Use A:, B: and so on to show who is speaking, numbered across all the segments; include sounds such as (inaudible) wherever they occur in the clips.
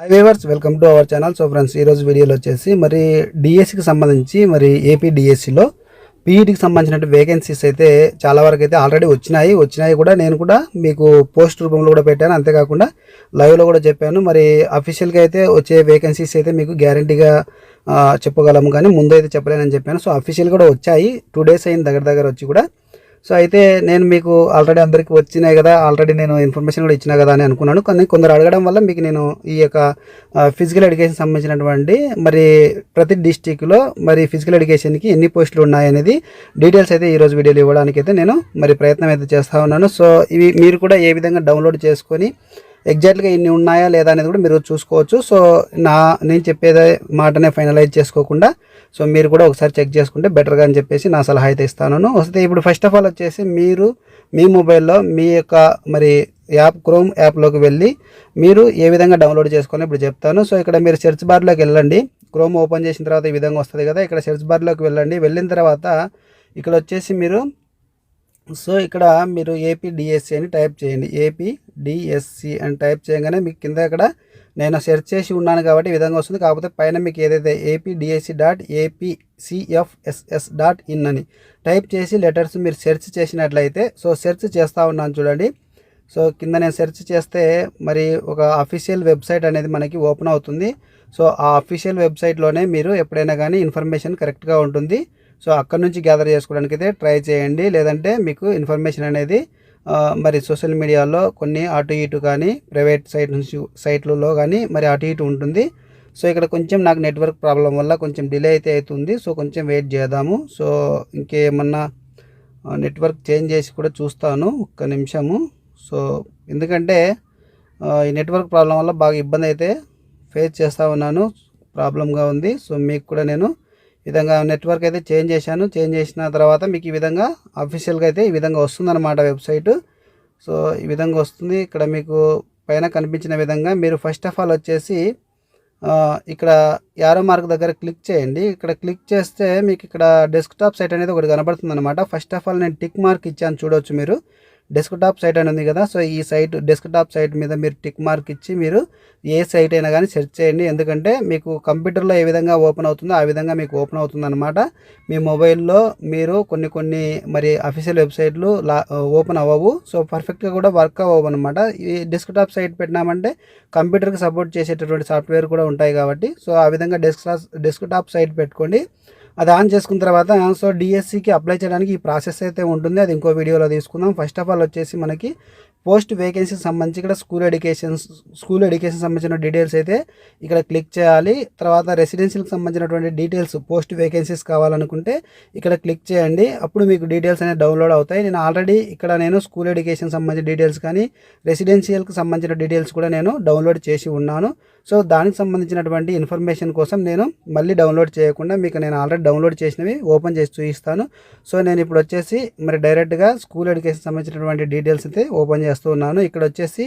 A: Hi viewers welcome to our channel so friends ఈరోజు వీడియోలో వచ్చేసి మరి డిఎస్సికి సంబంధించి మరి ఏపీ డిఎస్సిలో పీఈటీకి సంబంధించిన వేకెన్సీస్ అయితే చాలా వరకు అయితే ఆల్రెడీ వచ్చినాయి. వచ్చినాయి కూడా నేను కూడా మీకు పోస్ట్ రూపంలో కూడా పెట్టాను. అంతేకాకుండా లైవ్లో కూడా చెప్పాను. మరి అఫీషియల్గా అయితే వచ్చే వేకెన్సీస్ అయితే మీకు గ్యారంటీగా చెప్పగలము. కానీ ముందైతే చెప్పలేనని చెప్పాను. సో అఫీషియల్ కూడా వచ్చాయి. టూ డేస్ అయిన దగ్గర దగ్గర వచ్చి కూడా సో అయితే నేను మీకు ఆల్రెడీ అందరికి వచ్చినాయి కదా ఆల్రెడీ నేను ఇన్ఫర్మేషన్ కూడా ఇచ్చినా కదా అని అనుకున్నాను. కానీ కొందరు అడగడం వల్ల మీకు నేను ఈ యొక్క ఫిజికల్ ఎడ్యుకేషన్ సంబంధించినటువంటి మరి ప్రతి డిస్టిక్లో మరి ఫిజికల్ ఎడ్యుకేషన్కి ఎన్ని పోస్టులు ఉన్నాయనేది డీటెయిల్స్ అయితే ఈరోజు వీడియోలు ఇవ్వడానికి అయితే నేను మరి ప్రయత్నం అయితే చేస్తూ ఉన్నాను. సో ఇవి మీరు కూడా ఏ విధంగా డౌన్లోడ్ చేసుకొని ఎగ్జాక్ట్గా ఇన్ని ఉన్నాయా లేదా అనేది కూడా మీరు చూసుకోవచ్చు. సో నా నేను చెప్పేదే మాటనే ఫైనలైజ్ చేసుకోకుండా సో మీరు కూడా ఒకసారి చెక్ చేసుకుంటే బెటర్గా అని చెప్పేసి నా సలహా అయితే ఇస్తాను. వస్తే ఇప్పుడు ఫస్ట్ ఆఫ్ ఆల్ వచ్చేసి మీరు మీ మొబైల్లో మీ యొక్క మరి యాప్ క్రోమ్ యాప్లోకి వెళ్ళి మీరు ఏ విధంగా డౌన్లోడ్ చేసుకొని ఇప్పుడు చెప్తాను. సో ఇక్కడ మీరు సెర్చ్ బార్లోకి వెళ్ళండి. క్రోమ్ ఓపెన్ చేసిన తర్వాత ఈ విధంగా వస్తుంది కదా ఇక్కడ సెర్చ్ బార్లోకి వెళ్ళండి. వెళ్ళిన తర్వాత ఇక్కడ వచ్చేసి మీరు సో ఇక్కడ మీరు ఏపీ డిఎస్సి అని టైప్ చేయండి. ఏపీ డిఎస్సి అని టైప్ చేయగానే మీకు కింద ఇక్కడ నేను సెర్చ్ చేసి ఉన్నాను కాబట్టి విధంగా వస్తుంది. కాకపోతే పైన మీకు ఏదైతే AP DSC dot AP CFSS dot in అని టైప్ చేసి లెటర్స్ మీరు సెర్చ్ చేసినట్లయితే సో సెర్చ్ చేస్తూ ఉన్నాను చూడండి. సో కింద నేను సెర్చ్ చేస్తే మరి ఒక అఫీషియల్ వెబ్సైట్ అనేది మనకి ఓపెన్ అవుతుంది. సో ఆ అఫీషియల్ వెబ్సైట్లోనే మీరు ఎప్పుడైనా కానీ ఇన్ఫర్మేషన్ కరెక్ట్గా ఉంటుంది. సో అక్కడ నుంచి గ్యాదర్ చేసుకోవడానికి అయితే ట్రై చేయండి. లేదంటే మీకు ఇన్ఫర్మేషన్ అనేది మరి సోషల్ మీడియాలో కొన్ని అటు ఇటు కానీ ప్రైవేట్ సైట్ నుంచి సైట్లలో కానీ మరి అటు ఇటు ఉంటుంది. సో ఇక్కడ కొంచెం నాకు నెట్వర్క్ ప్రాబ్లం వల్ల కొంచెం డిలే అయితే అవుతుంది. సో కొంచెం వెయిట్ చేద్దాము. సో ఇంకేమన్నా నెట్వర్క్ చేంజ్ చేసి కూడా చూస్తాను. ఒక్క నిమిషము. సో ఎందుకంటే ఈ నెట్వర్క్ ప్రాబ్లం వల్ల బాగా ఇబ్బంది అయితే ఫేస్ చేస్తూ ఉన్నాను. ప్రాబ్లంగా ఉంది. సో మీకు కూడా నేను విధంగా నెట్వర్క్ అయితే చేంజ్ చేశాను. చేంజ్ చేసిన తర్వాత మీకు ఈ విధంగా అఫీషియల్గా అయితే ఈ విధంగా వస్తుందన్నమాట వెబ్సైట్ సో ఈ విధంగా వస్తుంది. ఇక్కడ మీకు పైన కనిపించిన విధంగా మీరు ఫస్ట్ ఆఫ్ ఆల్ వచ్చేసి ఇక్కడ యారో మార్క్ దగ్గర క్లిక్ చేయండి. ఇక్కడ క్లిక్ చేస్తే మీకు ఇక్కడ డెస్క్టాప్ సైట్ అనేది ఒకటి కనబడుతుంది అనమాట ఫస్ట్ ఆఫ్ ఆల్ నేను టిక్ మార్క్ ఇచ్చాను చూడవచ్చు మీరు. డెస్క్టాప్ సైట్ అని ఉంది కదా సో ఈ సైట్ డెస్క్టాప్ సైట్ మీద మీరు టిక్ మార్క్ ఇచ్చి మీరు ఏ సైట్ అయినా కానీ సెర్చ్ చేయండి. ఎందుకంటే మీకు కంప్యూటర్లో ఏ విధంగా ఓపెన్ అవుతుందో ఆ విధంగా మీకు ఓపెన్ అవుతుందన్నమాట. మీ మొబైల్లో మీరు కొన్ని కొన్ని మరి అఫీషియల్ వెబ్సైట్లు లా ఓపెన్ అవ్వవు. సో పర్ఫెక్ట్గా కూడా వర్క్ అవ్వవు అనమాట ఈ డెస్క్టాప్ సైట్ పెట్టినామంటే కంప్యూటర్కి సపోర్ట్ చేసేటటువంటి సాఫ్ట్వేర్ కూడా ఉంటాయి కాబట్టి సో ఆ విధంగా డెస్క్ డెస్క్టాప్ సైట్ పెట్టుకోండి. అది ఆన్ చేసుకున్న తర్వాత సో డిఎస్సికి అప్లై చేయడానికి ఈ ప్రాసెస్ అయితే ఉంటుంది. అది ఇంకో వీడియోలో తీసుకుందాం. ఫస్ట్ ఆఫ్ ఆల్ వచ్చేసి మనకి పోస్ట్ వేకెన్సీకి సంబంధించి ఇక్కడ స్కూల్ ఎడ్యుకేషన్ స్కూల్ ఎడ్యుకేషన్ సంబంధించిన డీటెయిల్స్ అయితే ఇక్కడ క్లిక్ చేయాలి. తర్వాత రెసిడెన్షియల్కి సంబంధించినటువంటి డీటెయిల్స్ పోస్ట్ వేకెన్సీస్ కావాలనుకుంటే ఇక్కడ క్లిక్ చేయండి. అప్పుడు మీకు డీటెయిల్స్ అనేవి డౌన్లోడ్ అవుతాయి. నేను ఆల్రెడీ ఇక్కడ నేను స్కూల్ ఎడ్యుకేషన్ సంబంధించిన డీటెయిల్స్ కానీ రెసిడెన్షియల్కి సంబంధించిన డీటెయిల్స్ కూడా నేను డౌన్లోడ్ చేసి ఉన్నాను. సో దానికి సంబంధించినటువంటి ఇన్ఫర్మేషన్ కోసం నేను మళ్ళీ డౌన్లోడ్ చేయకుండా మీకు నేను ఆల్రెడీ డౌన్లోడ్ చేసినవి ఓపెన్ చేసి చూపిస్తాను. సో నేను ఇప్పుడు వచ్చేసి మరి డైరెక్ట్గా స్కూల్ ఎడ్యుకేషన్ సంబంధించినటువంటి డీటెయిల్స్ అయితే ఓపెన్ చేస్తాను. చేస్తూ ఉన్నాను. ఇక్కడ వచ్చేసి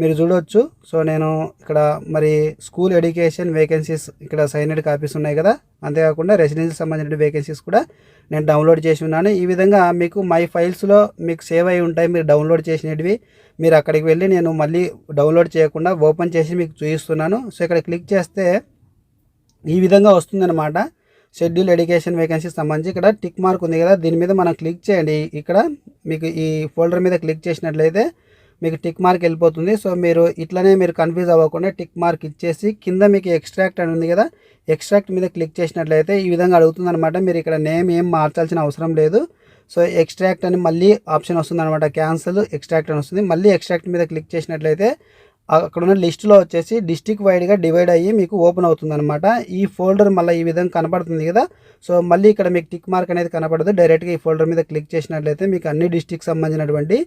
A: మీరు చూడవచ్చు సో నేను ఇక్కడ మరి స్కూల్ ఎడ్యుకేషన్ వేకెన్సీస్ ఇక్కడ సైనెడ్ కాపీస్ ఉన్నాయి కదా. అంతేకాకుండా రెసిడెన్షియల్ సంబంధించిన వేకెన్సీస్ కూడా నేను డౌన్లోడ్ చేసి ఉన్నాను. ఈ విధంగా మీకు మై ఫైల్స్లో మీకు సేవ్ అయి ఉంటాయి. మీరు డౌన్లోడ్ చేసినవి మీరు అక్కడికి వెళ్ళి నేను మళ్ళీ డౌన్లోడ్ చేయకుండా ఓపెన్ చేసి మీకు చూపిస్తున్నాను. సో ఇక్కడ క్లిక్ చేస్తే ఈ విధంగా వస్తుందన్నమాట. షెడ్యూల్ ఎడ్యుకేషన్ వేకెన్సీకి సంబంధించి ఇక్కడ టిక్ మార్క్ ఉంది కదా. దీని మీద మనం క్లిక్ చేయండి. ఇక్కడ మీకు ఈ ఫోల్డర్ మీద క్లిక్ చేసినట్లయితే మీకు టిక్ మార్క్ వెళ్ళిపోతుంది. సో మీరు ఇట్లనే మీరు కన్ఫ్యూజ్ అవ్వకుండా టిక్ మార్క్ ఇచ్చేసి కింద మీకు ఎక్స్ట్రాక్ట్ అని ఉంది కదా ఎక్స్ట్రాక్ట్ మీద క్లిక్ చేసినట్లయితే ఈ విధంగా అడుగుతుందనమాట మీరు ఇక్కడ నేమ్ ఏం మార్చాల్సిన అవసరం లేదు. సో ఎక్స్ట్రాక్ట్ అని మళ్ళీ ఆప్షన్ వస్తుంది అనమాట క్యాన్సల్ ఎక్స్ట్రాక్ట్ అని వస్తుంది. మళ్ళీ ఎక్స్ట్రాక్ట్ మీద క్లిక్ చేసినట్లయితే అక్కడ ఉన్న లిస్టులో వచ్చేసి డిస్టిక్ వైడ్గా డివైడ్ అయ్యి మీకు ఓపెన్ అవుతుంది అనమాట ఈ ఫోల్డర్ మళ్ళీ ఈ విధంగా కనపడుతుంది కదా. సో మళ్ళీ ఇక్కడ మీకు టిక్ మార్క్ అనేది కనపడదు. డైరెక్ట్గా ఈ ఫోల్డర్ మీద క్లిక్ చేసినట్లయితే మీకు అన్ని డిస్టిక్ సంబంధించినటువంటి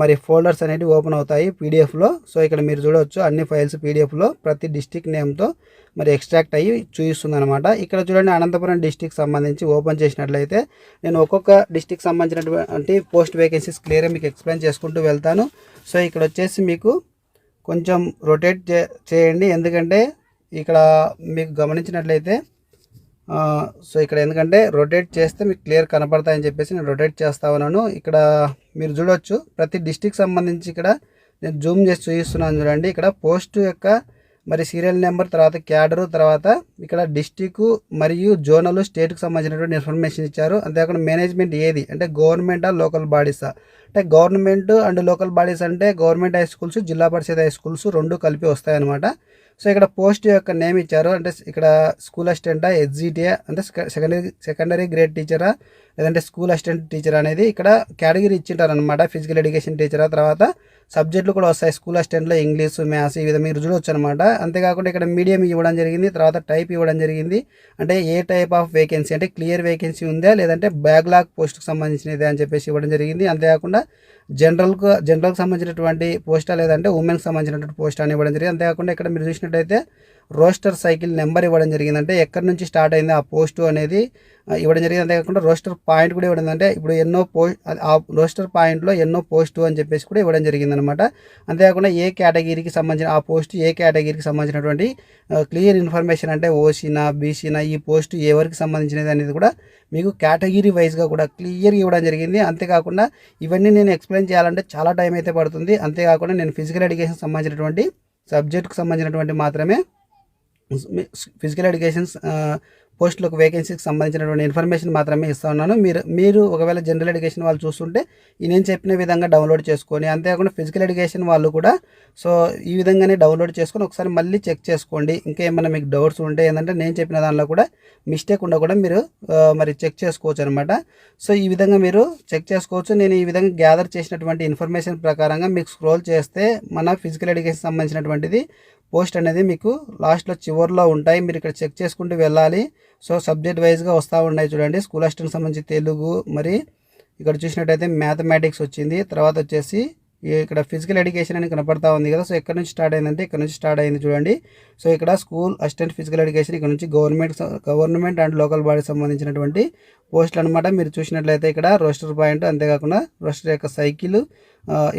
A: మరి ఫోల్డర్స్ అనేవి ఓపెన్ అవుతాయి పీడిఎఫ్లో. సో ఇక్కడ మీరు చూడవచ్చు అన్ని ఫైల్స్ పీడిఎఫ్లో ప్రతి డిస్టిక్ నేమ్తో మరి ఎక్స్ట్రాక్ట్ అయ్యి చూపిస్తుంది అనమాట ఇక్కడ చూడండి అనంతపురం డిస్టిక్ సంబంధించి ఓపెన్ చేసినట్లయితే నేను ఒక్కొక్క డిస్టిక్ సంబంధించినటువంటి పోస్ట్ వేకెన్సీస్ క్లియర్గా మీకు ఎక్స్ప్లెయిన్ చేసుకుంటూ వెళ్తాను. సో ఇక్కడ వచ్చేసి మీకు కొంచెం రొటేట్ చేయండి. ఎందుకంటే ఇక్కడ మీకు గమనించినట్లయితే సో ఇక్కడ ఎందుకంటే రొటేట్ చేస్తే మీకు క్లియర్ కనపడతాయని చెప్పేసి నేను రొటేట్ చేస్తా ఉన్నాను. ఇక్కడ మీరు చూడవచ్చు ప్రతి డిస్టిక్ సంబంధించి ఇక్కడ నేను జూమ్ చేసి చూపిస్తున్నాను చూడండి. ఇక్కడ పోస్ట్ యొక్క మరి సీరియల్ నెంబర్ తర్వాత క్యాడరు తర్వాత ఇక్కడ డిస్టిక్ మరియు జోనల్ స్టేట్కి సంబంధించినటువంటి ఇన్ఫర్మేషన్ ఇచ్చారు. అంతేకాకుండా మేనేజ్మెంట్ ఏది? అంటే గవర్నమెంటా లోకల్ బాడీసా? అంటే గవర్నమెంట్ అండ్ లోకల్ బాడీస్ అంటే government high schools Zilla Parishad high schools రెండు కలిపి వస్తాయన్నమాట. సో ఇక్కడ పోస్ట్ యొక్క నేమ్ ఇచ్చారు. అంటే ఇక్కడ స్కూల్ అసిస్టెంటా ఎస్జిటియా? అంటే సెకండరీ సెకండరీ గ్రేడ్ టీచరా? లేదంటే స్కూల్ అసిస్టెంట్ టీచర్ అనేది ఇక్కడ కేటగిరీ ఇచ్చింటారు అనమాట ఫిజికల్ ఎడ్యుకేషన్ టీచరా? తర్వాత సబ్జెక్టులు కూడా వస్తాయి. స్కూల్ అసిస్టెంట్లో ఇంగ్లీష్ మ్యాథ్స్ ఈ విధంగా మీరు చూడవచ్చు అనమాట అంతేకాకుండా ఇక్కడ మీడియం ఇవ్వడం జరిగింది తర్వాత టైప్ ఇవ్వడం జరిగింది. అంటే ఏ టైప్ ఆఫ్ వేకెన్సీ? అంటే క్లియర్ వేకెన్సీ ఉందా? లేదంటే బ్యాక్లాగ్ పోస్ట్కి సంబంధించినదే అని చెప్పేసి ఇవ్వడం జరిగింది. అంతేకాకుండా జనరల్కు జనరల్కి సంబంధించినటువంటి పోస్టా లేదంటే ఉమెన్కి సంబంధించినటువంటి పోస్టా అని ఇవ్వడం జరిగింది. అంతేకాకుండా ఇక్కడ మీరు చూసినట్టయితే రోస్టర్ సైకిల్ నెంబర్ ఇవ్వడం జరిగిందంటే ఎక్కడి నుంచి స్టార్ట్ అయింది ఆ పోస్టు అనేది ఇవ్వడం జరిగింది. అంతేకాకుండా రోస్టర్ పాయింట్ కూడా ఇవ్వడం అంటే ఇప్పుడు ఎన్నో పోస్ట్ ఆ రోస్టర్ పాయింట్లో ఎన్నో పోస్టు అని చెప్పేసి కూడా ఇవ్వడం జరిగింది అనమాట అంతేకాకుండా ఏ కేటగిరీకి సంబంధించిన ఆ పోస్ట్ ఏ కేటగిరీకి సంబంధించినటువంటి క్లియర్ ఇన్ఫర్మేషన్ అంటే ఓసీనా బీసీనా ఈ పోస్ట్ ఎవరికి సంబంధించినది అనేది కూడా మీకు కేటగిరీ వైజ్గా కూడా క్లియర్గా ఇవ్వడం జరిగింది. అంతేకాకుండా ఇవన్నీ నేను ఎక్స్ప్లెయిన్ చేయాలంటే చాలా టైం అయితే పడుతుంది. అంతేకాకుండా నేను ఫిజికల్ ఎడ్యుకేషన్ సంబంధించినటువంటి సబ్జెక్ట్కి సంబంధించినటువంటి మాత్రమే ఫిజికల్ ఎడ్యుకేషన్ పోస్టులకు వేకెన్సీకి సంబంధించినటువంటి ఇన్ఫర్మేషన్ మాత్రమే ఇస్తా ఉన్నాను. మీరు మీరు ఒకవేళ జనరల్ ఎడ్యుకేషన్ వాళ్ళు చూస్తుంటే నేను చెప్పిన విధంగా డౌన్లోడ్ చేసుకొని అంతేకాకుండా ఫిజికల్ ఎడ్యుకేషన్ వాళ్ళు కూడా సో ఈ విధంగానే డౌన్లోడ్ చేసుకొని ఒకసారి మళ్ళీ చెక్ చేసుకోండి. ఇంకా ఏమైనా మీకు డౌట్స్ ఉంటే ఏంటంటే నేను చెప్పిన దానిలో కూడా మిస్టేక్ ఉండకుండా కూడా మీరు మరి చెక్ చేసుకోవచ్చు అనమాట సో ఈ విధంగా మీరు చెక్ చేసుకోవచ్చు. నేను ఈ విధంగా గ్యాదర్ చేసినటువంటి ఇన్ఫర్మేషన్ ప్రకారంగా మీకు స్క్రోల్ చేస్తే మన ఫిజికల్ ఎడ్యుకేషన్ సంబంధించినటువంటిది పోస్ట్ అనేది మీకు లాస్ట్లో చివరిలో ఉంటాయి. మీరు ఇక్కడ చెక్ చేసుకుంటూ వెళ్ళాలి. సో సబ్జెక్ట్ వైజ్గా వస్తూ ఉన్నాయి చూడండి. స్కూల్ అసిస్టెంట్ సంబంధించి తెలుగు మరి ఇక్కడ చూసినట్టయితే మ్యాథమెటిక్స్ వచ్చింది. తర్వాత వచ్చేసి ఇక్కడ ఫిజికల్ ఎడ్యుకేషన్ అని కనపడతా ఉంది కదా. సో ఎక్కడ నుంచి స్టార్ట్ అయిందంటే ఇక్కడ నుంచి స్టార్ట్ అయింది చూడండి. సో ఇక్కడ స్కూల్ అసిస్టెంట్ ఫిజికల్ ఎడ్యుకేషన్ ఇక్కడ నుంచి government government and local body సంబంధించినటువంటి పోస్టులు అనమాట మీరు చూసినట్లయితే ఇక్కడ రోస్టర్ పాయింట్ అంతేకాకుండా రోస్టర్ యొక్క సైకిల్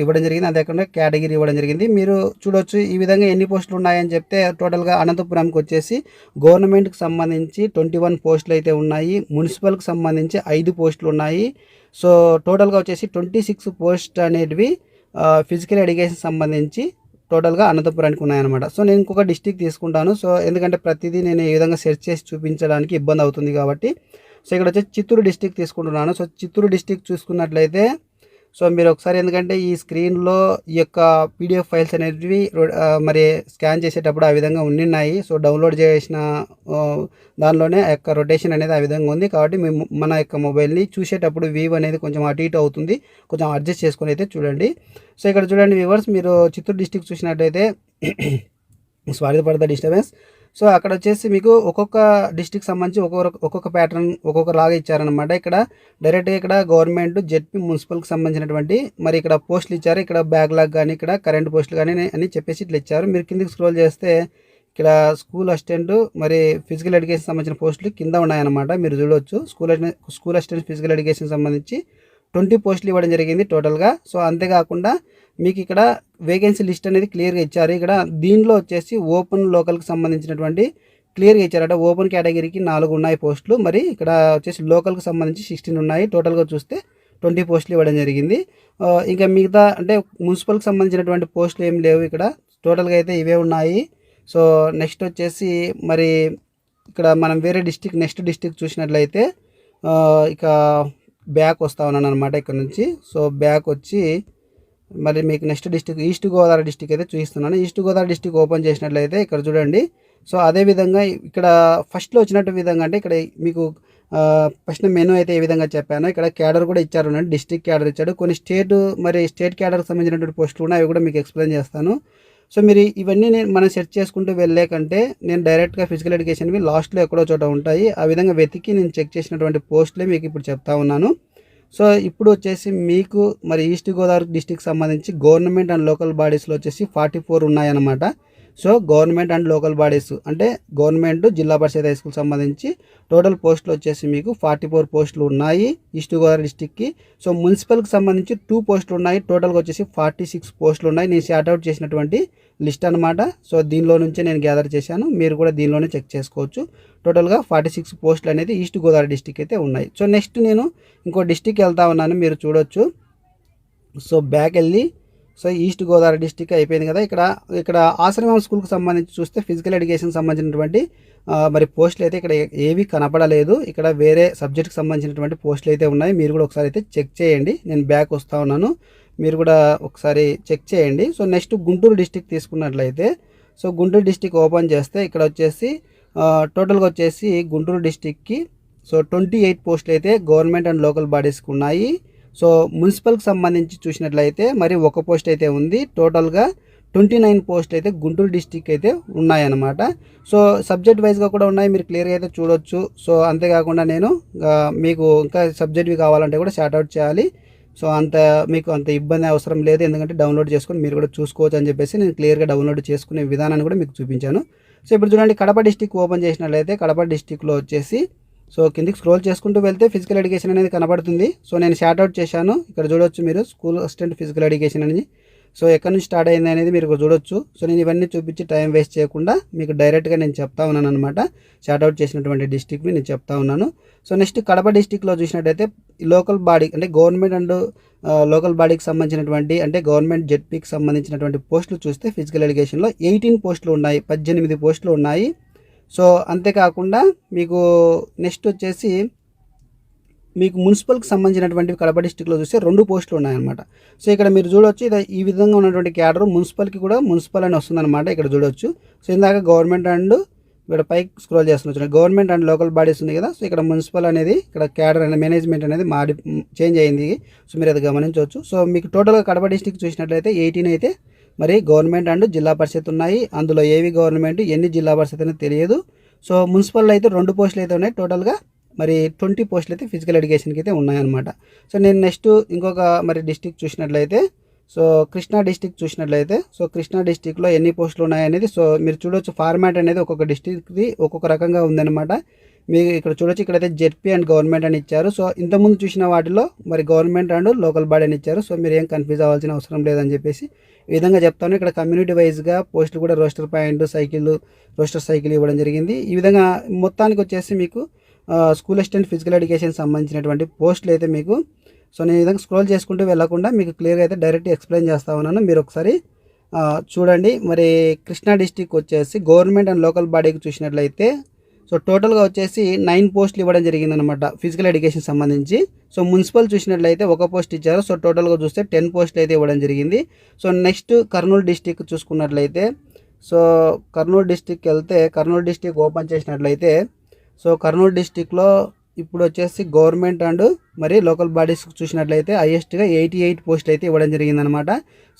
A: ఇవ్వడం జరిగింది. అంతేకాకుండా కేటగిరీ ఇవ్వడం జరిగింది. మీరు చూడొచ్చు ఈ విధంగా ఎన్ని పోస్టులు ఉన్నాయని చెప్తే టోటల్గా అనంతపురంకి వచ్చేసి గవర్నమెంట్కి సంబంధించి ట్వంటీ వన్ పోస్టులు అయితే ఉన్నాయి. మున్సిపల్కి సంబంధించి ఐదు పోస్టులు ఉన్నాయి. సో టోటల్గా వచ్చేసి ట్వంటీ సిక్స్ పోస్ట్ అనేటివి ఫిజికల్ ఎడ్యుకేషన్ సంబంధించి టోటల్గా అనంతపురానికి ఉన్నాయన్నమాట. సో నేను ఇంకొక డిస్టిక్ తీసుకుంటాను. సో ఎందుకంటే ప్రతిదీ నేను ఈ విధంగా సెర్చ్ చేసి చూపించడానికి ఇబ్బంది అవుతుంది కాబట్టి. సో ఇక్కడ వచ్చి చిత్తూరు డిస్టిక్ తీసుకుంటున్నాను. సో చిత్తూరు డిస్టిక్ చూసుకున్నట్లయితే సో మీరు ఒకసారి ఎందుకంటే ఈ స్క్రీన్లో ఈ యొక్క పీడిఎఫ్ ఫైల్స్ అనేవి మరి స్కాన్ చేసేటప్పుడు ఆ విధంగా ఉండిన్నాయి. సో డౌన్లోడ్ చేసిన దానిలోనే ఆ యొక్క రొటేషన్ అనేది ఆ విధంగా ఉంది. కాబట్టి మేము మన యొక్క మొబైల్ని చూసేటప్పుడు వీవ్ అనేది కొంచెం అటు ఇటు అవుతుంది. కొంచెం అడ్జస్ట్ చేసుకొని అయితే చూడండి. సో ఇక్కడ చూడండి వ్యూవర్స్ మీరు చిత్తూరు డిస్టిక్ చూసినట్టయితే (clears throat) సారీ డిస్టర్బెన్స్. సో అక్కడ వచ్చేసి మీకు ఒక్కొక్క డిస్టిక్ సంబంధించి ఒక్కొక్క ఒక్కొక్క ప్యాటర్న్ ఒక్కొక్క లాగా ఇచ్చారనమాట ఇక్కడ డైరెక్ట్గా ఇక్కడ గవర్నమెంట్ జెడ్పీ మున్సిపల్కి సంబంధించినటువంటి మరి ఇక్కడ పోస్టులు ఇచ్చారు. ఇక్కడ బ్యాక్లాగ్ కానీ ఇక్కడ కరెంట్ పోస్టులు కానీ అని చెప్పేసి ఇట్లా ఇచ్చారు. మీరు కిందకి స్క్రోల్ చేస్తే ఇక్కడ స్కూల్ అసిస్టెంట్ మరి ఫిజికల్ ఎడ్యుకేషన్ సంబంధించిన పోస్టులు కింద ఉన్నాయన్నమాట. మీరు చూడవచ్చు school school assistant physical education సంబంధించి ట్వంటీ పోస్టులు ఇవ్వడం జరిగింది టోటల్గా సో అంతేకాకుండా మీకు ఇక్కడ వేకెన్సీ లిస్ట్ అనేది క్లియర్గా ఇచ్చారు. ఇక్కడ దీనిలో వచ్చేసి ఓపెన్ లోకల్కి సంబంధించినటువంటి క్లియర్గా ఇచ్చారు అంటే ఓపెన్ కేటగిరీకి నాలుగు ఉన్నాయి పోస్టులు. మరి ఇక్కడ వచ్చేసి లోకల్కి సంబంధించి సిక్స్టీన్ ఉన్నాయి. టోటల్గా చూస్తే ట్వంటీ పోస్టులు ఇవ్వడం జరిగింది. ఇంకా మిగతా అంటే మున్సిపల్కి సంబంధించినటువంటి పోస్టులు ఏం లేవు. ఇక్కడ టోటల్గా అయితే ఇవే ఉన్నాయి. సో నెక్స్ట్ వచ్చేసి మరి ఇక్కడ మనం వేరే డిస్టిక్ నెక్స్ట్ డిస్టిక్ చూసినట్లయితే ఇక బ్యాక్ వస్తా ఉన్నాను అనమాట ఇక్కడ నుంచి. సో బ్యాక్ వచ్చి మరి మీకు next district east Godavari district అయితే చూపిస్తున్నాను. ఈస్ట్ గోదావరి డిస్టిక్ ఓపెన్ చేసినట్లయితే ఇక్కడ చూడండి. సో అదే విధంగా ఇక్కడ ఫస్ట్లో వచ్చినట్టు విధంగా అంటే ఇక్కడ మీకు ఫస్ట్ మెనూ అయితే ఏ విధంగా చెప్పాను ఇక్కడ క్యాడర్ కూడా ఇచ్చారు డిస్టిక్ క్యాడర్ ఇచ్చాడు. కొన్ని స్టేట్ మరి స్టేట్ క్యాడర్కి సంబంధించినటువంటి పోస్టులు ఉన్నాయి. అవి కూడా మీకు ఎక్స్ప్లెయిన్ చేస్తాను. సో మీరు ఇవన్నీ నేను మనం సెర్చ్ చేసుకుంటూ వెళ్ళే కంటే నేను డైరెక్ట్గా ఫిజికల్ ఎడ్యుకేషన్వి లాస్ట్లో ఎక్కడో చోట ఉంటాయి. ఆ విధంగా వెతికి నేను చెక్ చేసినటువంటి పోస్టులే మీకు ఇప్పుడు చెప్తా ఉన్నాను. సో ఇప్పుడు వచ్చేసి మీకు మరి ఈస్ట్ గోదావరి డిస్టిక్ సంబంధించి గవర్నమెంట్ అండ్ లోకల్ బాడీస్లో వచ్చేసి ఫార్టీ ఫోర్ ఉన్నాయన్నమాట. So government and local bodies అంటే government Zilla Parishad high school సంబంధించి టోటల్ పోస్టులు వచ్చేసి మీకు ఫార్టీ ఫోర్ పోస్టులు ఉన్నాయి ఈస్ట్ గోదావరి డిస్టిక్కి సో మున్సిపల్కి సంబంధించి టూ పోస్టులు ఉన్నాయి. టోటల్గా వచ్చేసి ఫార్టీ సిక్స్ పోస్టులు ఉన్నాయి. నేను షార్ట్అవుట్ చేసినటువంటి లిస్ట్ అనమాట సో దీనిలో నుంచే నేను గ్యాదర్ చేశాను. మీరు కూడా దీనిలోనే చెక్ చేసుకోవచ్చు. టోటల్గా ఫార్టీ సిక్స్ పోస్టులు అనేది ఈస్ట్ గోదావరి డిస్టిక్ అయితే ఉన్నాయి. సో నెక్స్ట్ నేను ఇంకో డిస్టిక్ వెళ్తా ఉన్నాను మీరు చూడొచ్చు. సో బ్యాక్ వెళ్ళి సో ఈస్ట్ గోదావరి డిస్టిక్ అయిపోయింది కదా. ఇక్కడ ఇక్కడ ఆశ్రమం స్కూల్కి సంబంధించి చూస్తే ఫిజికల్ ఎడ్యుకేషన్ సంబంధించినటువంటి మరి పోస్టులు అయితే ఇక్కడ ఏవి కనపడలేదు. ఇక్కడ వేరే సబ్జెక్ట్కి సంబంధించినటువంటి పోస్టులు అయితే ఉన్నాయి. మీరు కూడా ఒకసారి అయితే చెక్ చేయండి. నేను బ్యాక్ వస్తూ ఉన్నాను. మీరు కూడా ఒకసారి చెక్ చేయండి. సో నెక్స్ట్ గుంటూరు డిస్టిక్ తీసుకున్నట్లయితే సో గుంటూరు డిస్టిక్ ఓపెన్ చేస్తే ఇక్కడ వచ్చేసి టోటల్గా వచ్చేసి గుంటూరు డిస్టిక్కి సో ట్వంటీ ఎయిట్ పోస్టులు అయితే గవర్నమెంట్ అండ్ లోకల్ బాడీస్కి ఉన్నాయి. సో మున్సిపల్కి సంబంధించి చూసినట్లయితే మరి ఒక పోస్ట్ అయితే ఉంది. టోటల్గా ట్వంటీ నైన్ పోస్ట్ అయితే గుంటూరు డిస్టిక్ అయితే ఉన్నాయన్నమాట. సో సబ్జెక్ట్ వైజ్గా కూడా ఉన్నాయి. మీరు క్లియర్గా అయితే చూడొచ్చు. సో అంతేకాకుండా నేను మీకు ఇంకా సబ్జెక్ట్వి కావాలంటే కూడా షార్ట్అవుట్ చేయాలి. సో అంత మీకు అంత ఇబ్బంది అవసరం లేదు. ఎందుకంటే డౌన్లోడ్ చేసుకొని మీరు కూడా చూసుకోవచ్చు అని చెప్పేసి నేను క్లియర్గా డౌన్లోడ్ చేసుకునే విధానాన్ని కూడా మీకు చూపించాను. సో ఇప్పుడు చూడండి కడప డిస్టిక్ ఓపెన్ చేసినట్లయితే కడప డిస్టిక్లో వచ్చేసి సో కిందికి స్క్రోల్ చేసుకుంటూ వెళ్తే ఫిజికల్ ఎడ్యుకేషన్ అనేది కనబడుతుంది. సో నేను షార్ట్అవుట్ చేశాను. ఇక్కడ చూడొచ్చు మీరు స్కూల్ అసిస్టెంట్ ఫిజికల్ ఎడ్యుకేషన్ అని సో ఎక్కడి నుంచి స్టార్ట్ అయింది అనేది మీరు చూడొచ్చు. సో నేను ఇవన్నీ చూపించి టైం వేస్ట్ చేయకుండా మీకు డైరెక్ట్గా నేను చెప్తా ఉన్నాను అనమాట షార్ట్అవుట్ చేసినటువంటి డిస్టిక్ని నేను చెప్తా ఉన్నాను. సో నెక్స్ట్ కడప డిస్టిక్లో చూసినట్టయితే లోకల్ బాడీ అంటే గవర్నమెంట్ అండ్ లోకల్ బాడీకి సంబంధించినటువంటి అంటే గవర్నమెంట్ జెడ్పీకి సంబంధించినటువంటి పోస్టులు చూస్తే ఫిజికల్ ఎడ్యుకేషన్లో ఎయిటీన్ పోస్టులు ఉన్నాయి పద్దెనిమిది పోస్టులు ఉన్నాయి. సో అంతేకాకుండా మీకు నెక్స్ట్ వచ్చేసి మీకు మున్సిపల్కి సంబంధించినటువంటి కడప డిస్టిక్లో చూస్తే రెండు పోస్టులు ఉన్నాయన్నమాట. సో ఇక్కడ మీరు చూడొచ్చు ఇది ఈ విధంగా ఉన్నటువంటి క్యాడర్ మున్సిపల్కి కూడా మున్సిపల్ అని వస్తుందన్నమాట ఇక్కడ చూడొచ్చు. సో ఇందాక గవర్నమెంట్ అండ్ ఇక్కడ పైకి స్క్రోల్ చేస్తున్నా గవర్నమెంట్ అండ్ లోకల్ బాడీస్ ఉంది కదా సో ఇక్కడ మున్సిపల్ అనేది ఇక్కడ క్యాడర్ అనే మేనేజ్మెంట్ అనేది మాడి చేంజ్ అయింది. సో మీరు అది గమనించవచ్చు. సో మీకు టోటల్గా కడప డిస్టిక్ చూసినట్లయితే ఎయిటీన్ అయితే మరి గవర్నమెంట్ అండ్ జిల్లా పరిషత్ ఉన్నాయి. అందులో ఏవి గవర్నమెంట్ ఎన్ని జిల్లా పరిషత్ అనేది తెలియదు. సో మున్సిపల్ అయితే రెండు పోస్టులు అయితే ఉన్నాయి టోటల్గా. మరి ట్వంటీ పోస్టులు అయితే ఫిజికల్ ఎడ్యుకేషన్కి అయితే ఉన్నాయన్నమాట. సో నేను నెక్స్ట్ ఇంకొక మరి డిస్టిక్ చూసినట్లయితే సో కృష్ణా డిస్టిక్ చూసినట్లయితే సో కృష్ణా డిస్టిక్లో ఎన్ని పోస్టులు ఉన్నాయనేది సో మీరు చూడొచ్చు ఫార్మాట్ అనేది ఒక్కొక్క డిస్టిక్ది ఒక్కొక్క రకంగా ఉందన్నమాట. మీరు ఇక్కడ చూడొచ్చు ఇక్కడైతే జెడ్పీ అండ్ గవర్నమెంట్ అని ఇచ్చారు. సో ఇంతకుముందు చూసిన వాటిలో మరి గవర్నమెంట్ అండ్ లోకల్ బాడీ అని ఇచ్చారు. సో మీరు ఏం కన్ఫ్యూజ్ అవ్వాల్సిన అవసరం లేదని చెప్పేసి ఈ విధంగా చెప్తాను. ఇక్కడ కమ్యూనిటీ వైజ్గా పోస్టులు కూడా roster point cycle roster cycle ఇవ్వడం జరిగింది. ఈ విధంగా మొత్తానికి వచ్చేసి మీకు స్కూల్ అసిస్టెంట్ ఫిజికల్ ఎడ్యుకేషన్ సంబంధించినటువంటి పోస్టులు అయితే మీకు సో నేను ఈ విధంగా స్క్రోల్ చేసుకుంటూ వెళ్ళకుండా మీకు క్లియర్గా అయితే డైరెక్ట్ ఎక్స్ప్లెయిన్ చేస్తా ఉన్నాను. మీరు ఒకసారి చూడండి. మరి కృష్ణా డిస్టిక్ వచ్చేసి గవర్నమెంట్ అండ్ లోకల్ బాడీకి చూసినట్లయితే సో టోటల్గా వచ్చేసి నైన్ పోస్టులు ఇవ్వడం జరిగిందనమాట ఫిజికల్ ఎడ్యుకేషన్ సంబంధించి. సో మున్సిపల్ చూసినట్లయితే ఒక పోస్ట్ ఇచ్చారు. సో టోటల్గా చూస్తే టెన్ పోస్టులు అయితే ఇవ్వడం జరిగింది. సో నెక్స్ట్ కర్నూలు డిస్టిక్ చూసుకున్నట్లయితే సో కర్నూలు డిస్టిక్కి వెళ్తే కర్నూలు డిస్టిక్ ఓపెన్ చేసినట్లయితే సో కర్నూలు డిస్టిక్లో ఇప్పుడు వచ్చేసి గవర్నమెంట్ అండ్ మరి లోకల్ బాడీస్ చూసినట్లయితే హైయెస్ట్గా ఎయిటీ ఎయిట్ పోస్ట్ అయితే ఇవ్వడం జరిగిందనమాట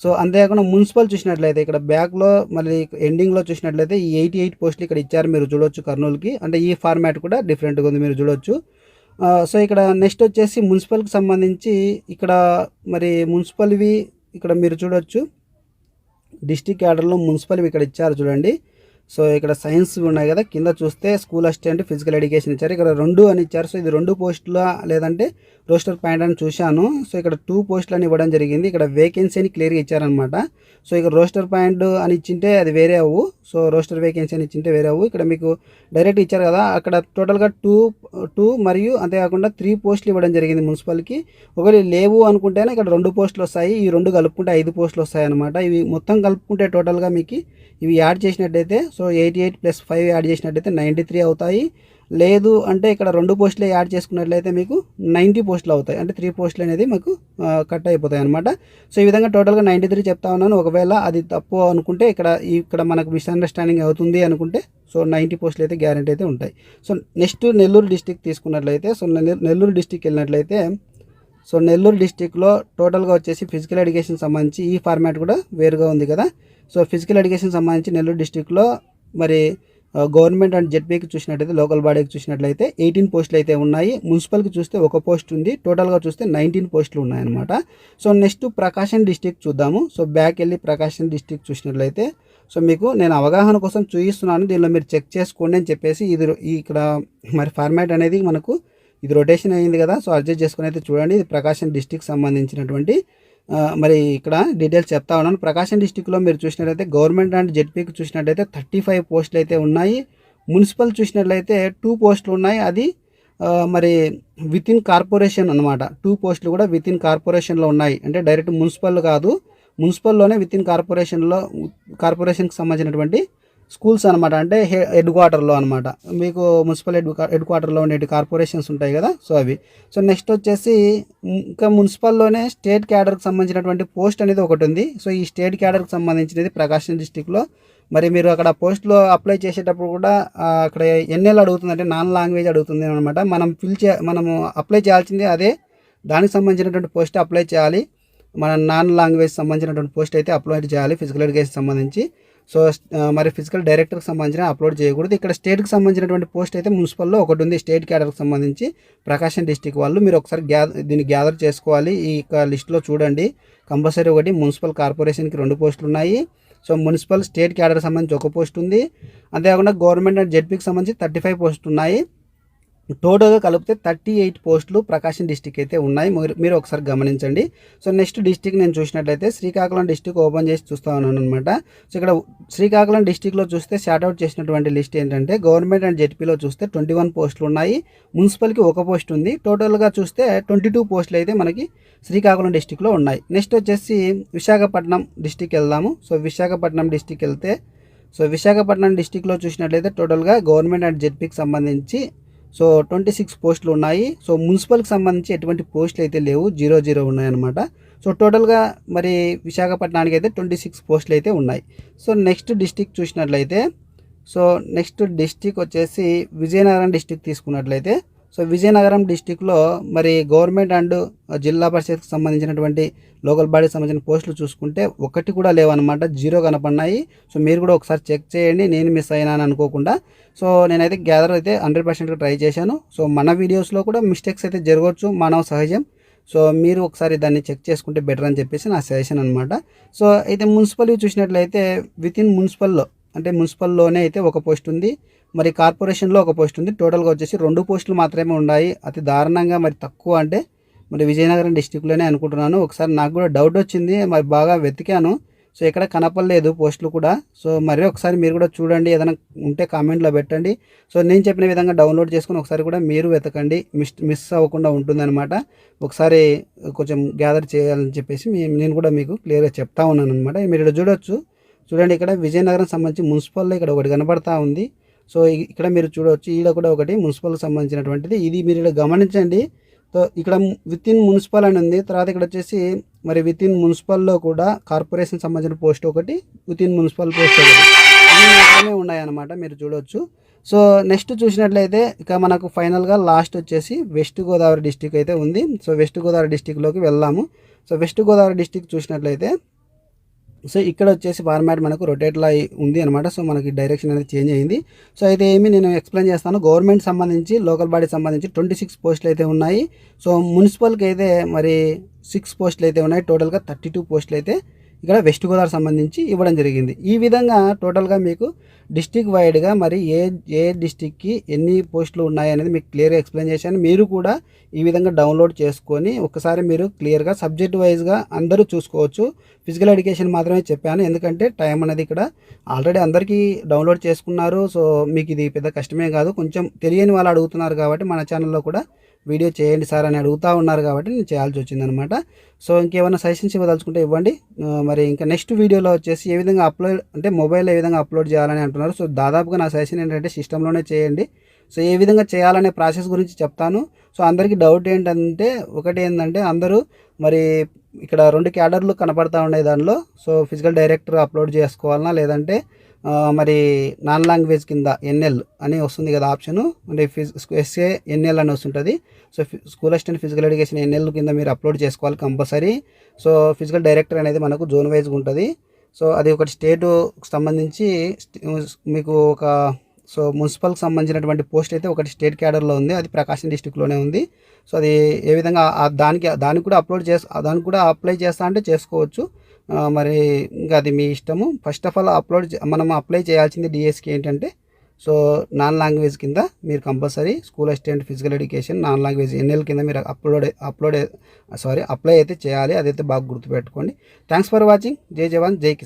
A: సో అంతేకాకుండా మున్సిపల్ చూసినట్లయితే ఇక్కడ బ్యాక్లో మళ్ళీ ఎండింగ్లో చూసినట్లయితే ఈ ఎయిటీ ఎయిట్ పోస్టులు ఇక్కడ ఇచ్చారు మీరు చూడొచ్చు కర్నూలుకి. అంటే ఈ ఫార్మాట్ కూడా డిఫరెంట్గా ఉంది మీరు చూడొచ్చు. సో ఇక్కడ నెక్స్ట్ వచ్చేసి మున్సిపల్కి సంబంధించి ఇక్కడ మరి మున్సిపల్వి ఇక్కడ మీరు చూడొచ్చు. డిస్టిక్ క్యాడర్లో మున్సిపల్వి ఇక్కడ ఇచ్చారు చూడండి. సో ఇక్కడ సైన్స్ ఉన్నాయి కదా కింద చూస్తే స్కూల్ అసిస్టెంట్ ఫిజికల్ ఎడ్యుకేషన్ ఇచ్చారు. ఇక్కడ రెండు అని ఇచ్చారు. సో ఇది రెండు పోస్టుల లేదంటే రోస్టర్ పాయింట్ అని చూశాను. సో ఇక్కడ టూ పోస్టులు అని ఇవ్వడం జరిగింది. ఇక్కడ వేకెన్సీ అని క్లియర్గా ఇచ్చారనమాట సో ఇక్కడ రోస్టర్ పాయింట్ అని ఇచ్చింటే అది వేరే అవ్వు. సో రోస్టర్ వేకెన్సీ అని ఇచ్చింటే వేరే అవ్వు. ఇక్కడ మీకు డైరెక్ట్ ఇచ్చారు కదా అక్కడ టోటల్గా టూ టూ మరియు అంతేకాకుండా త్రీ పోస్టులు ఇవ్వడం జరిగింది మున్సిపల్కి ఒకవేళ లేవు అనుకుంటేనే ఇక్కడ రెండు పోస్టులు వస్తాయి. ఈ రెండు కలుపుకుంటే ఐదు పోస్టులు వస్తాయి అనమాట ఇవి మొత్తం కలుపుకుంటే టోటల్గా మీకు ఇవి యాడ్ చేసినట్టయితే so eighty eight plus five add చేసినట్టయితే నైంటీ త్రీ అవుతాయి. లేదు అంటే ఇక్కడ రెండు పోస్టులు యాడ్ చేసుకున్నట్లయితే మీకు నైంటీ పోస్టులు అవుతాయి. అంటే త్రీ పోస్టులు అనేది మీకు కట్ అయిపోతాయి అనమాట సో ఈ విధంగా టోటల్గా నైంటీ త్రీ చెప్తా ఉన్నాను. ఒకవేళ అది తప్పు అనుకుంటే ఇక్కడ ఇక్కడ మనకు మిస్అండర్స్టాండింగ్ అవుతుంది అనుకుంటే సో నైంటీ పోస్టులు అయితే గ్యారెంటీ అయితే ఉంటాయి. సో నెక్స్ట్ నెల్లూరు డిస్టిక్ తీసుకున్నట్లయితే సో నెల్లూరు డిస్టిక్ వెళ్ళినట్లయితే సో నెల్లూరు డిస్టిక్లో టోటల్గా వచ్చేసి ఫిజికల్ ఎడ్యుకేషన్ సంబంధించి ఈ ఫార్మాట్ కూడా వేరుగా ఉంది కదా. సో ఫిజికల్ ఎడ్యుకేషన్ సంబంధించి నెల్లూరు డిస్టిక్లో మరి గవర్నమెంట్ అండ్ జెడ్పీకి చూసినట్లయితే లోకల్ బాడీకి చూసినట్లయితే ఎయిటీన్ పోస్టులు అయితే ఉన్నాయి. మున్సిపల్కి చూస్తే ఒక పోస్ట్ ఉంది. టోటల్గా చూస్తే నైన్టీన్ పోస్టులు ఉన్నాయన్నమాట. సో నెక్స్ట్ ప్రకాశం డిస్టిక్ చూద్దాము. సో బ్యాక్ వెళ్ళి ప్రకాశం డిస్టిక్ చూసినట్లయితే సో మీకు నేను అవగాహన కోసం చూపిస్తున్నాను దీనిలో మీరు చెక్ చేసుకోండి అని చెప్పేసి ఇది ఇక్కడ మరి ఫార్మాట్ అనేది మనకు ఇది రొటేషన్ అయింది కదా సో అడ్జస్ట్ చేసుకుని అయితే చూడండి. ఇది ప్రకాశం డిస్టిక్ సంబంధించినటువంటి మరి ఇక్కడ డీటెయిల్స్ చెప్తా ఉన్నాను. ప్రకాశం డిస్టిక్లో మీరు చూసినట్లయితే గవర్నమెంట్ అండ్ జెడ్పీకి చూసినట్లయితే థర్టీ ఫైవ్ పోస్టులు అయితే ఉన్నాయి. మున్సిపల్ చూసినట్లయితే టూ పోస్టులు ఉన్నాయి. అది మరి విత్ ఇన్ కార్పొరేషన్ అనమాట టూ పోస్టులు కూడా విత్ ఇన్ కార్పొరేషన్లో ఉన్నాయి. అంటే డైరెక్ట్ మున్సిపల్ కాదు మున్సిపల్లోనే విత్ ఇన్ కార్పొరేషన్లో కార్పొరేషన్కి సంబంధించినటువంటి స్కూల్స్ అనమాట అంటే హె- హెడ్ క్వార్టర్లో అనమాట మీకు మున్సిపల్ హెడ్ హెడ్ క్వార్టర్లో ఉండే కార్పొరేషన్స్ ఉంటాయి కదా సో అవి. సో నెక్స్ట్ వచ్చేసి ఇంకా మున్సిపల్లోనే స్టేట్ క్యాడర్కి సంబంధించినటువంటి పోస్ట్ అనేది ఒకటి ఉంది. సో ఈ స్టేట్ క్యాడర్కి సంబంధించినది ప్రకాశం డిస్టిక్లో. మరి మీరు అక్కడ పోస్ట్లో అప్లై చేసేటప్పుడు కూడా అక్కడ ఎన్ఎల్ అడుగుతుంది అంటే నాన్ లాంగ్వేజ్ అడుగుతుంది అనమాట మనం ఫిల్ చే మనము అప్లై చేయాల్సింది అదే. దానికి సంబంధించినటువంటి పోస్ట్ అప్లై చేయాలి. మన నాన్ లాంగ్వేజ్ సంబంధించినటువంటి పోస్ట్ అయితే అప్లోడ్ చేయాలి ఫిజికల్ ఎడ్యుకేషన్ సంబంధించి. సో మరి ఫిజికల్ డైరెక్టర్కి సంబంధించిన అప్లోడ్ చేయకూడదు. ఇక్కడ స్టేట్కి సంబంధించినటువంటి పోస్ట్ అయితే మున్సిపల్లో ఒకటి ఉంది స్టేట్ క్యాడర్కి సంబంధించి ప్రకాశం డిస్టిక్ వాళ్ళు మీరు ఒకసారి గ్యా దీన్ని గ్యాదర్ చేసుకోవాలి. ఈ యొక్క లిస్ట్లో చూడండి. కంపల్సరీ ఒకటి మున్సిపల్ కార్పొరేషన్కి రెండు పోస్టులు ఉన్నాయి. సో మున్సిపల్ స్టేట్ క్యాడర్కి సంబంధించి ఒక పోస్ట్ ఉంది. అంతేకాకుండా గవర్నమెంట్ అండ్ జెడ్పీకి సంబంధించి థర్టీ ఫైవ్ పోస్ట్ ఉన్నాయి. టోటల్గా కలిపితే థర్టీ ఎయిట్ పోస్టులు ప్రకాశం డిస్టిక్ అయితే ఉన్నాయి. మీరు- ఒకసారి గమనించండి. సో నెక్స్ట్ డిస్టిక్ నేను చూసినట్లయితే శ్రీకాకుళం డిస్టిక్ ఓపెన్ చేసి చూస్తా ఉన్నాను అనమాట సో ఇక్కడ శ్రీకాకుళం డిస్టిక్లో చూస్తే షార్ట్అవుట్ చేసినటువంటి లిస్ట్ ఏంటంటే గవర్నమెంట్ అండ్ జెడ్పీలో చూస్తే ట్వంటీ వన్ పోస్టులు ఉన్నాయి. మున్సిపల్కి ఒక పోస్ట్ ఉంది. టోటల్గా చూస్తే ట్వంటీ టూ పోస్టులు అయితే మనకి శ్రీకాకుళం డిస్టిక్లో ఉన్నాయి. నెక్స్ట్ వచ్చేసి విశాఖపట్నం డిస్టిక్ వెళ్దాము. సో విశాఖపట్నం డిస్టిక్ వెళ్తే సో విశాఖపట్నం డిస్టిక్లో చూసినట్లయితే టోటల్గా గవర్నమెంట్ అండ్ జెడ్పీకి సంబంధించి సో ట్వంటీ సిక్స్ పోస్టులు ఉన్నాయి. సో మున్సిపల్కి సంబంధించి ఎటువంటి పోస్టులు అయితే లేవు. జీరో జీరో ఉన్నాయన్నమాట. సో టోటల్గా మరి విశాఖపట్నానికి అయితే ట్వంటీ సిక్స్ పోస్టులు అయితే ఉన్నాయి. సో నెక్స్ట్ డిస్టిక్ చూసినట్లయితే సో నెక్స్ట్ డిస్టిక్ వచ్చేసి విజయనగరం డిస్టిక్ తీసుకున్నట్లయితే సో విజయనగరం డిస్టిక్లో మరి గవర్నమెంట్ అండ్ జిల్లా పరిషత్కి సంబంధించినటువంటి లోకల్ బాడీకి సంబంధించిన పోస్టులు చూసుకుంటే ఒకటి కూడా లేవన్నమాట జీరో కనపడినాయి. సో మీరు కూడా ఒకసారి చెక్ చేయండి నేను మిస్ అయినాను అనుకోకుండా. సో నేనైతే గ్యాదర్ అయితే హండ్రెడ్ పర్సెంట్గా ట్రై చేశాను. సో మన వీడియోస్లో కూడా మిస్టేక్స్ అయితే జరగవచ్చు మానవ సహజం. సో మీరు ఒకసారి దాన్ని చెక్ చేసుకుంటే బెటర్ అని చెప్పేసి నా సజెషన్ అనమాట సో అయితే మున్సిపల్ చూసినట్లయితే విత్ ఇన్ మున్సిపల్లో అంటే మున్సిపల్లోనే అయితే ఒక పోస్ట్ ఉంది. మరి కార్పొరేషన్లో ఒక పోస్ట్ ఉంది. టోటల్గా వచ్చేసి రెండు పోస్టులు మాత్రమే ఉన్నాయి. అతి దారుణంగా మరి తక్కువ అంటే మరి విజయనగరం డిస్టిక్లోనే అనుకుంటున్నాను. ఒకసారి నాకు కూడా డౌట్ వచ్చింది. మరి బాగా వెతికాను. సో ఇక్కడ కనపడలేదు పోస్టులు కూడా. సో మరి ఒకసారి మీరు కూడా చూడండి. ఏదైనా ఉంటే కామెంట్లో పెట్టండి. సో నేను చెప్పిన విధంగా డౌన్లోడ్ చేసుకుని ఒకసారి కూడా మీరు వెతకండి. మిస్ మిస్ అవ్వకుండా ఉంటుందన్నమాట. ఒకసారి కొంచెం గ్యాదర్ చేయాలని చెప్పేసి నేను కూడా మీకు క్లియర్గా చెప్తా ఉన్నాను అనమాట మీరు ఇక్కడ చూడొచ్చు. చూడండి ఇక్కడ విజయనగరం సంబంధించి మున్సిపల్లో ఇక్కడ ఒకటి కనబడతా ఉంది. సో ఇక్కడ మీరు చూడవచ్చు ఈడ కూడా ఒకటి మున్సిపల్కి సంబంధించినటువంటిది. ఇది మీరు ఇక్కడ గమనించండి. సో ఇక్కడ విత్ ఇన్ మున్సిపల్ అని ఉంది. తర్వాత ఇక్కడ వచ్చేసి మరి విత్ ఇన్ మున్సిపల్లో కూడా కార్పొరేషన్ సంబంధించిన పోస్ట్ ఒకటి విత్ ఇన్ మున్సిపల్ పోస్ట్ ఒకటి. ఇవి ఉన్నాయన్నమాట మీరు చూడవచ్చు సో నెక్స్ట్ చూసినట్లయితే ఇక మనకు ఫైనల్గా లాస్ట్ వచ్చేసి వెస్ట్ గోదావరి డిస్టిక్ అయితే ఉంది. సో వెస్ట్ గోదావరి డిస్టిక్లోకి వెళ్దాము. సో వెస్ట్ గోదావరి డిస్టిక్ చూసినట్లయితే సో ఇక్కడ వచ్చేసి ఫార్మాట్ మనకు రొటేట్లా ఉంది అనమాట సో మనకి డైరెక్షన్ అనేది చేంజ్ అయింది. సో అయితే ఏమి నేను ఎక్స్ప్లెయిన్ చేస్తాను. గవర్నమెంట్ సంబంధించి లోకల్ బాడీ సంబంధించి ట్వంటీ సిక్స్ పోస్టులు అయితే ఉన్నాయి. సో మున్సిపల్కి అయితే మరి సిక్స్ పోస్టులు అయితే ఉన్నాయి. టోటల్గా థర్టీ టూ పోస్టులు అయితే ఇక్కడ వెస్ట్ గోదావరి సంబంధించి ఇవ్వడం జరిగింది. ఈ విధంగా టోటల్గా మీకు డిస్టిక్ వైడ్గా మరి ఏ ఏ డిస్టిక్కి ఎన్ని పోస్టులు ఉన్నాయి అనేది మీకు క్లియర్గా ఎక్స్ప్లెయిన్ చేశాను. మీరు కూడా ఈ విధంగా డౌన్లోడ్ చేసుకొని ఒకసారి మీరు క్లియర్గా సబ్జెక్ట్ వైజ్గా అందరూ చూసుకోవచ్చు. ఫిజికల్ ఎడ్యుకేషన్ మాత్రమే చెప్పాను ఎందుకంటే టైం అనేది ఇక్కడ ఆల్రెడీ అందరికీ డౌన్లోడ్ చేసుకున్నారు. సో మీకు ఇది పెద్ద కష్టమే కాదు. కొంచెం తెలియని వాళ్ళు అడుగుతున్నారు కాబట్టి మన ఛానల్లో కూడా వీడియో చేయండి సార్ అని అడుగుతూ ఉన్నారు కాబట్టి నేను చేయాల్సి వచ్చిందనమాట. సో ఇంకేమైనా సజెషన్స్ ఇవ్వదలుచుకుంటే ఇవ్వండి. మరి ఇంకా నెక్స్ట్ వీడియోలో వచ్చేసి ఏ విధంగా అప్లోడ్ అంటే మొబైల్ ఏ విధంగా అప్లోడ్ చేయాలని అంటున్నారు. సో దాదాపుగా నా సజెషన్ ఏంటంటే సిస్టంలోనే చేయండి. సో ఏ విధంగా చేయాలనే ప్రాసెస్ గురించి చెప్తాను. సో అందరికీ డౌట్ ఏంటంటే ఒకటి ఏంటంటే అందరూ మరి ఇక్కడ రెండు క్యాడర్లు కనపడతా ఉన్నాయి దానిలో. సో ఫిజికల్ డైరెక్టర్ అప్లోడ్ చేసుకోవాలన్నా లేదంటే మరి నాన్ లాంగ్వేజ్ కింద ఎన్ఎల్ అని వస్తుంది కదా ఆప్షన్. అంటే ఫిజ్ ఎస్ఏ ఎన్ఎల్ అని వస్తుంటుంది. So school assistant physical education NL కింద మీరు అప్లోడ్ చేసుకోవాలి కంపల్సరీ. సో ఫిజికల్ డైరెక్టర్ అనేది మనకు జోన్ వైజ్గా ఉంటుంది. సో అది ఒకటి స్టేటు సంబంధించి మీకు ఒక సో మున్సిపల్కి సంబంధించినటువంటి పోస్ట్ అయితే ఒకటి స్టేట్ క్యాడర్లో ఉంది. అది ప్రకాశం డిస్టిక్లోనే ఉంది. సో అది ఏ విధంగా దానికి దానికి కూడా అప్లోడ్ చేసి దానికి కూడా అప్లై చేస్తా అంటే చేసుకోవచ్చు. మరి ఇంకా అది మీ ఇష్టము. ఫస్ట్ ఆఫ్ ఆల్ అప్లోడ్ చే- మనం అప్లై చేయాల్సింది డిఎస్కి ఏంటంటే సో నాన్ లాంగ్వేజ్ కింద మీరు compulsory school assistant physical education non language NL కింద మీరు అప్లోడ్ అప్లోడ్ సారీ అప్లై అయితే చేయాలి. అదైతే బాగా గుర్తుపెట్టుకోండి. థ్యాంక్స్ ఫర్ వాచింగ్ జై జవాన్ జై కిసాన్.